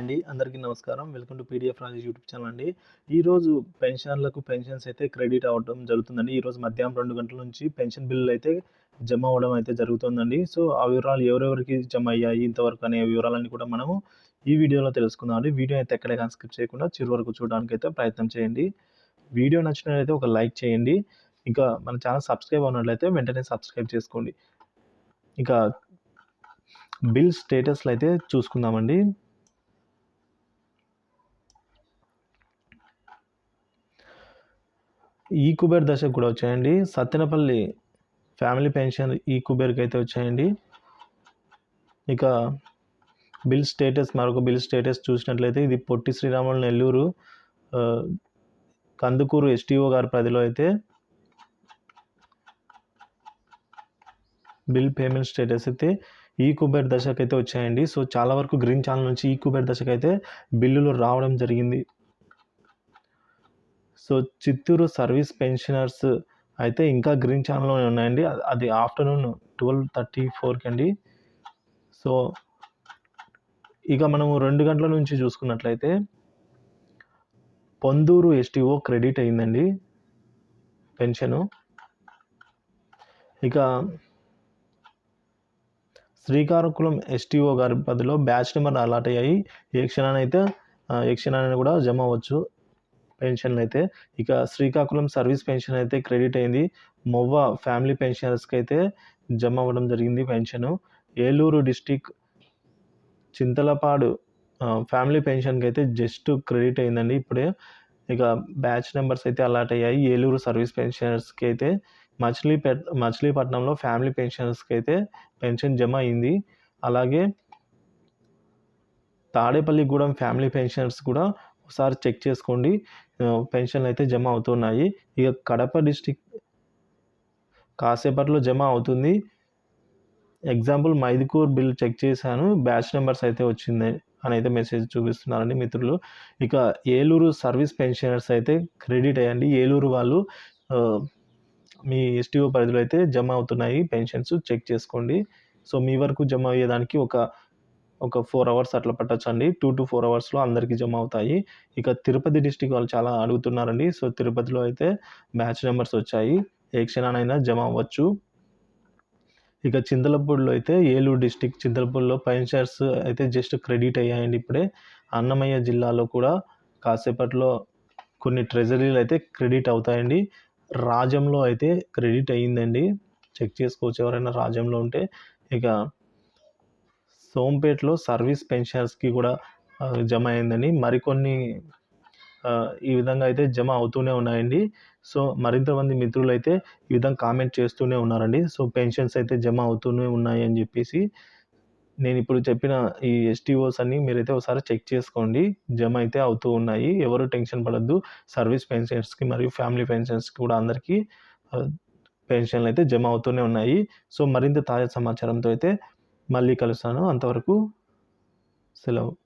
అండి. అందరికీ నమస్కారం. Welcome to PDF Rajesh YouTube channel అండి. ఈరోజు పెన్షన్లకు పెన్షన్స్ అయితే క్రెడిట్ అవ్వడం జరుగుతుందండి. ఈరోజు మధ్యాహ్నం రెండు గంటల నుంచి పెన్షన్ బిల్లులు అయితే జమ అవ్వడం అయితే జరుగుతుందండి. సో ఆ వివరాలు ఎవరెవరికి జమ అయ్యాయి ఇంతవరకు అనే వివరాలన్నీ కూడా మనము ఈ వీడియోలో తెలుసుకుందాం అండి. వీడియో అయితే ఎక్కడే కానీ స్కిప్ చేయకుండా చివరి వరకు చూడడానికి అయితే ప్రయత్నం చేయండి. వీడియో నచ్చినట్లయితే ఒక లైక్ చేయండి. ఇంకా మన ఛానల్ సబ్స్క్రైబ్ అన్నట్లయితే వెంటనే సబ్స్క్రైబ్ చేసుకోండి. ఇంకా బిల్ స్టేటస్లు అయితే చూసుకుందామండి. ఈ కుబేర్ దశకు కూడా వచ్చాయండి. సత్తెనపల్లి ఫ్యామిలీ పెన్షన్ ఈ కుబేర్కి అయితే వచ్చాయండి. ఇక బిల్ స్టేటస్ మరొక బిల్ స్టేటస్ చూసినట్లయితే ఇది పొట్టి శ్రీరాములు నెల్లూరు కందుకూరు ఎస్టీఓ గారి పరిధిలో అయితే బిల్ పేమెంట్ స్టేటస్ అయితే ఈ కుబేర్ దశకు అయితే వచ్చాయండి. సో చాలా వరకు గ్రీన్ ఛానల్ నుంచి ఈ కుబేర్ దశకు అయితే బిల్లులు రావడం జరిగింది. సో చిత్తూరు సర్వీస్ పెన్షనర్స్ అయితే ఇంకా గ్రీన్ ఛానల్లోనే ఉన్నాయండి. అది- ఆఫ్టర్నూన్ ట్వెల్వ్ థర్టీ ఫోర్కి అండి. సో ఇక మనము రెండు గంటల నుంచి చూసుకున్నట్లయితే పొందూరు ఎస్టీఓ క్రెడిట్ అయిందండి పెన్షను. ఇక శ్రీకాకుళం ఎస్టీఓ గారి పదిలో బ్యాచ్ నెంబర్ అలాట్ అయ్యాయి. ఏ క్షణానైతే ఏ క్షణాన్ని కూడా జమ అవ్వచ్చు. పెన్షన్లు అయితే ఇక శ్రీకాకుళం సర్వీస్ పెన్షన్ అయితే క్రెడిట్ అయింది. మొవ్వ ఫ్యామిలీ పెన్షనర్స్కి అయితే జమ అవ్వడం జరిగింది pension. Eluru district Chintalapadu family పెన్షన్కి అయితే జస్ట్ క్రెడిట్ అయిందండి. ఇప్పుడే ఇక బ్యాచ్ నెంబర్స్ అయితే అలాట్ అయ్యాయి. ఏలూరు సర్వీస్ పెన్షనర్స్కి అయితే మచిలీపేట మచిలీపట్నంలో ఫ్యామిలీ పెన్షనర్స్కి అయితే పెన్షన్ జమ అయింది. అలాగే తాడేపల్లిగూడెం ఫ్యామిలీ పెన్షనర్స్ కూడా ఒకసారి చెక్ చేసుకోండి. పెన్షన్లు అయితే జమ అవుతున్నాయి. ఇక కడప డిస్టిక్ కాసేపట్లో జమ అవుతుంది. ఎగ్జాంపుల్ మైదుకూర్ బిల్ చెక్ చేశాను. బ్యాచ్ నెంబర్స్ అయితే వచ్చింది అని అయితే మెసేజ్ చూపిస్తున్నారండి మిత్రులు. ఇక ఏలూరు సర్వీస్ పెన్షనర్స్ అయితే క్రెడిట్ అయ్యండి ఏలూరు వాళ్ళు మీ ఎస్టీఓ పరిధిలో అయితే జమ అవుతున్నాయి పెన్షన్స్. చెక్ చేసుకోండి. సో మీ వరకు జమ అయ్యేదానికి ఒక ఒక ఫోర్ అవర్స్ అట్లా పట్టొచ్చు అండి టూ టు ఫోర్ అవర్స్లో అందరికీ జమ అవుతాయి. ఇక తిరుపతి డిస్టిక్ వాళ్ళు చాలా అడుగుతున్నారండి. సో తిరుపతిలో అయితే బ్యాచ్ నెంబర్స్ వచ్చాయి. ఏ క్షణానైనా జమ అవ్వచ్చు. ఇక చింతలపూడిలో అయితే ఏలూరు డిస్టిక్ చింతలపూడిలో పెన్షన్స్ అయితే జస్ట్ క్రెడిట్ అయ్యాయండి ఇప్పుడే. అన్నమయ్య జిల్లాలో కూడా కాసేపట్లో కొన్ని ట్రెజరీలు అయితే క్రెడిట్ అవుతాయండి. రాజ్యంలో అయితే క్రెడిట్ అయ్యిందండి. చెక్ చేసుకోవచ్చు ఎవరైనా రాజ్యంలో ఉంటే. ఇక సోంపేటలో సర్వీస్ పెన్షనర్స్కి కూడా జమ అయిందని మరికొన్ని ఈ విధంగా అయితే జమ అవుతూనే ఉన్నాయండి. సో మరింత మంది మిత్రులు అయితే ఈ విధంగా కామెంట్ చేస్తూనే ఉన్నారండి. సో పెన్షన్స్ అయితే జమ అవుతూనే ఉన్నాయి అని చెప్పేసి నేను ఇప్పుడు చెప్పిన ఈ ఎస్టీఓస్ అన్ని మీరైతే ఒకసారి చెక్ చేసుకోండి. జమ అయితే అవుతూ ఉన్నాయి. ఎవరు టెన్షన్ పడద్దు. సర్వీస్ పెన్షన్స్కి మరియు ఫ్యామిలీ పెన్షన్స్కి కూడా అందరికీ పెన్షన్లు అయితే జమ అవుతూనే ఉన్నాయి. సో మరింత తాజా సమాచారంతో అయితే మళ్ళీ కలుస్తాను. అంతవరకు సెలవు.